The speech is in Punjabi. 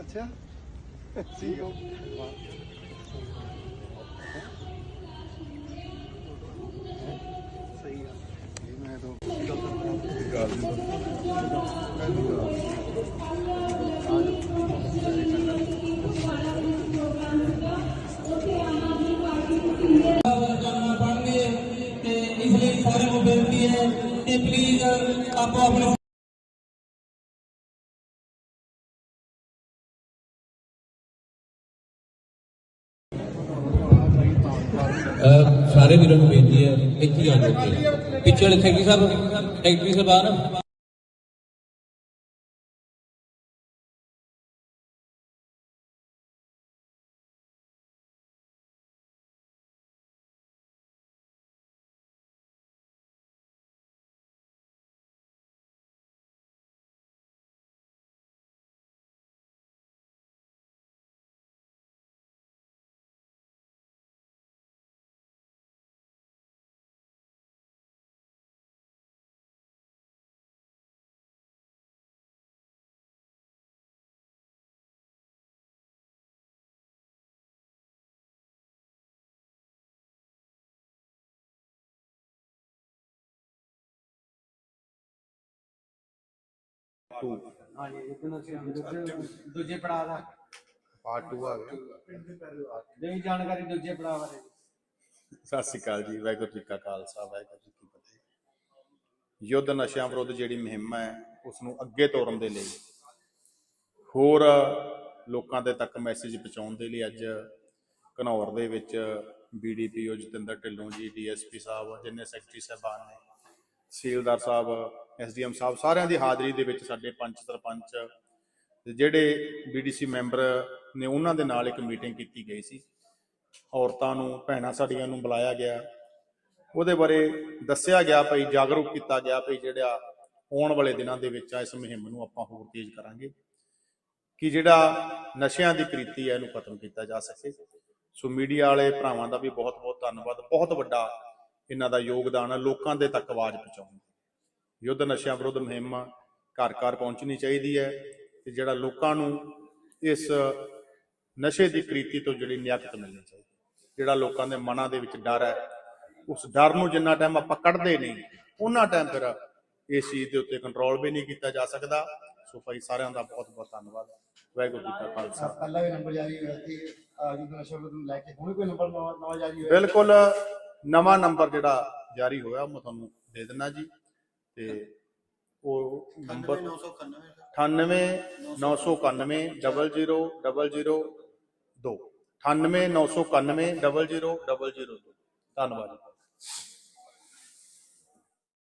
ਅੱਛਾ ਠੀਕ ਹੋ ਸਹੀ ਆ ਇਹ ਮੈਂ ਤਾਂ ਕਰਨਾ ਪੜਨਗੇ ਤੇ ਸਾਰੇ ਵੀਰਾਂ ਨੂੰ ਬੇਨਤੀ ਹੈ ਇੱਥੇ ਆ ਜਾਓ। ਪਿੱਛੇ ਵਾਲੇ ਸੈਕਟਰੀ ਸਾਹਿਬ ਸੈਕਟਰੀ ਸਾਹਿਬਾਨ ਦੂਜੇ ਪੜਾਅ ਦਾ। ਪਾਰਟ 2 ਆ ਗਿਆ। ਜਿਹੜੀ ਜਾਣਕਾਰੀ ਦੂਜੇ ਪੜਾਅ ਬਾਰੇ। ਸਤਿ ਸ਼੍ਰੀ ਅਕਾਲ ਜੀ ਵਾਹਿਗੁਰੂ ਜੀ ਕਾ ਖਾਲਸਾ ਵਾਹਿਗੁਰੂ ਜੀ ਕੀ ਫਤਿਹ। ਯੁੱਧ ਨਸ਼ਿਆਂ ਵਿਰੁੱਧ ਜਿਹੜੀ ਮੁਹਿੰਮ ਹੈ ਉਸ ਨੂੰ ਅੱਗੇ ਤੋਰਨ ਦੇ ਲਈ ਹੋਰ ਲੋਕਾਂ ਦੇ ਤੱਕ ਮੈਸੇਜ ਪਹੁੰਚਾਉਣ ਦੇ ਲਈ ਅੱਜ ਘਨੌਰ ਦੇ ਵਿੱਚ ਬੀਡੀਪੀਓ ਜਤਿੰਦਰ ਢਿੱਲੋਂ ਜੀ ਡੀਐਸਪੀ ਸਾਹਿਬ ਜਿੰਨੇ ਸੈਕਟਰੀ ਸਾਹਿਬਾਨ ਨੇ ਸੀਲਦਾਰ ਸਾਹਿਬ, ਐਸਡੀਐਮ ਸਾਹਿਬ ਸਾਰਿਆਂ ਦੀ ਹਾਜ਼ਰੀ ਦੇ ਵਿੱਚ ਸਾਡੇ ਪੰਚ ਸਰਪੰਚ ਤੇ ਜਿਹੜੇ ਬੀਡੀਸੀ ਮੈਂਬਰ ਨੇ ਉਹਨਾਂ ਦੇ ਨਾਲ ਇੱਕ ਮੀਟਿੰਗ ਕੀਤੀ ਗਈ ਸੀ। ਔਰਤਾਂ ਨੂੰ, ਭੈਣਾਂ ਸਾਡੀਆਂ ਨੂੰ ਬੁਲਾਇਆ ਗਿਆ। ਉਹਦੇ ਬਾਰੇ ਦੱਸਿਆ ਗਿਆ ਭਈ, ਜਾਗਰੂਕ ਕੀਤਾ ਗਿਆ ਭਈ ਜਿਹੜਾ ਆਉਣ ਵਾਲੇ ਦਿਨਾਂ ਦੇ ਵਿੱਚ ਆ, ਇਸ ਮੁਹਿੰਮ ਨੂੰ ਆਪਾਂ ਹੋਰ ਤੇਜ਼ ਕਰਾਂਗੇ ਕਿ ਜਿਹੜਾ ਨਸ਼ਿਆਂ ਦੀ ਕ੍ਰਿਤੀ ਹੈ ਇਹਨੂੰ ਖਤਮ ਕੀਤਾ ਜਾ ਸਕੇ। ਸੋ ਮੀਡੀਆ ਵਾਲੇ ਭਰਾਵਾਂ ਦਾ ਵੀ ਬਹੁਤ ਬਹੁਤ ਧੰਨਵਾਦ। ਬਹੁਤ ਵੱਡਾ ਇਹਨਾਂ ਦਾ ਯੋਗਦਾਨ ਲੋਕਾਂ ਦੇ ਤੱਕ ਆਵਾਜ਼ ਪਹੁੰਚਾਉਣ ਯੁੱਧ ਨਸ਼ਿਆਂ ਵਿਰੁੱਧ ਮੁਹਿੰਮ ਘਰ ਘਰ ਪਹੁੰਚਣੀ ਚਾਹੀਦੀ ਹੈ ਤੇ ਜਿਹੜਾ ਲੋਕਾਂ ਨੂੰ ਇਸ ਨਸ਼ੇ ਦੀ ਕ੍ਰਿਤੀ ਤੋਂ ਜਿਹੜੀ ਨਿਯਕਤ ਮਿਲਣੀ ਚਾਹੀਦੀ। ਜਿਹੜਾ ਲੋਕਾਂ ਦੇ ਮਨਾਂ ਦੇ ਵਿੱਚ ਡਰ ਹੈ ਉਸ ਡਰ ਨੂੰ ਜਿੰਨਾ ਟਾਈਮ ਆਪਾਂ ਕੱਢਦੇ ਨਹੀਂ ਉਹਨਾਂ ਟਾਈਮ ਫਿਰ ਇਸ ਚੀਜ਼ ਦੇ ਉੱਤੇ ਕੰਟਰੋਲ ਵੀ ਨਹੀਂ ਕੀਤਾ ਜਾ ਸਕਦਾ। ਸੋ ਭਾਈ ਸਾਰਿਆਂ ਦਾ ਬਹੁਤ ਬਹੁਤ ਧੰਨਵਾਦ। ਵਾਹਿਗੁਰੂ ਜੀ ਕਾ ਖਾਲਸਾ। ਪਹਿਲਾ ਵੀ ਨੰਬਰ ਜਾਰੀ ਹੋਇਆ ਸੀ ਜਦੋਂ ਨਸ਼ਾ ਨੂੰ ਲੈ ਕੇ ਹੁਣ ਕੋਈ ਨੰਬਰ ਨਵਾਂ ਨਵਾਂ ਜਾਰੀ ਹੋਇਆ ਬਿਲਕੁਲ ਨਵਾਂ ਨੰਬਰ ਜਿਹੜਾ ਜਾਰੀ ਹੋਇਆ, ਉਹ ਮੈਂ ਤੁਹਾਨੂੰ ਦੇ ਦਿੰਦਾ ਜੀ। ਤੇ ਉਹ ਨੰਬਰ 98 991 00 002 98 991 00 002 ਧੰਨਵਾਦ ਜੀ।